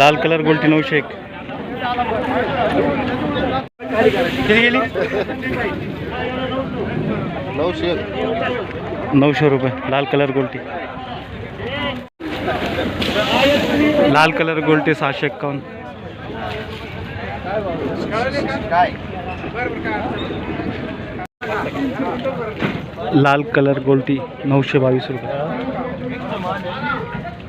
लाल कलर गोल्टी नऊशे एक. किती गेली? नऊशे नऊशे रुपये लाल कलर गोल्टी. लाल कलर गोल्टी सहाशे एक्कावन्न. लाल कलर गोल्टी नऊशे बावीस रुपये.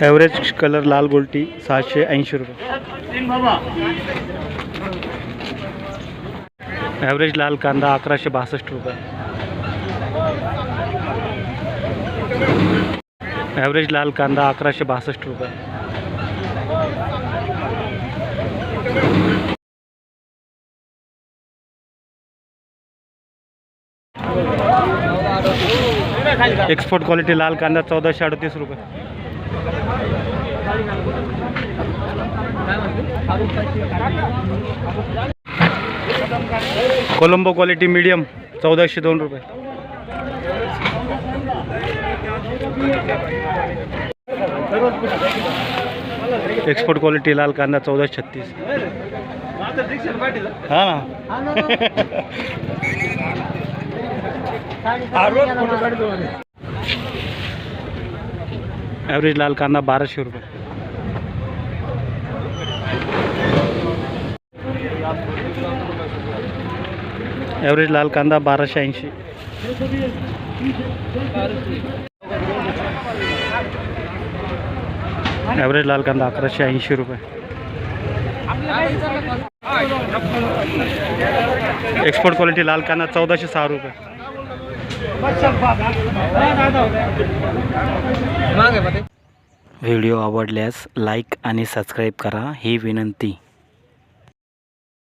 ॲव्हरेज कलर लाल गोल्टी सहाशे ऐंशी रुपये. ॲव्हरेज लाल कांदा अकराशे बासष्ट रुपये. ॲव्हरेज लाल कांदा अकराशे बासष्ट रुपये. एक्सपोर्ट क्वालिटी लाल कांदा चौदाशे अडतीस रुपये. कोलंबो क्वालिटी मीडियम चौदाशे दोन रुपये. एक्सपोर्ट क्वालिटी लाल कांदा चौदाशे छत्तीस. हा ना. ॲव्हरेज लाल कांदा बाराशे रुपये. ॲव्हरेज लाल कांदा बाराशे ऐंशी. ॲव्हरेज लाल कांदा अकराशे ऐंशी रुपये. एक्सपोर्ट क्वालिटी लाल कांदा चौदाशे सहा रुपये. व्हिडिओ आवडल्यास लाईक आणि सबस्क्राईब करा ही विनंती.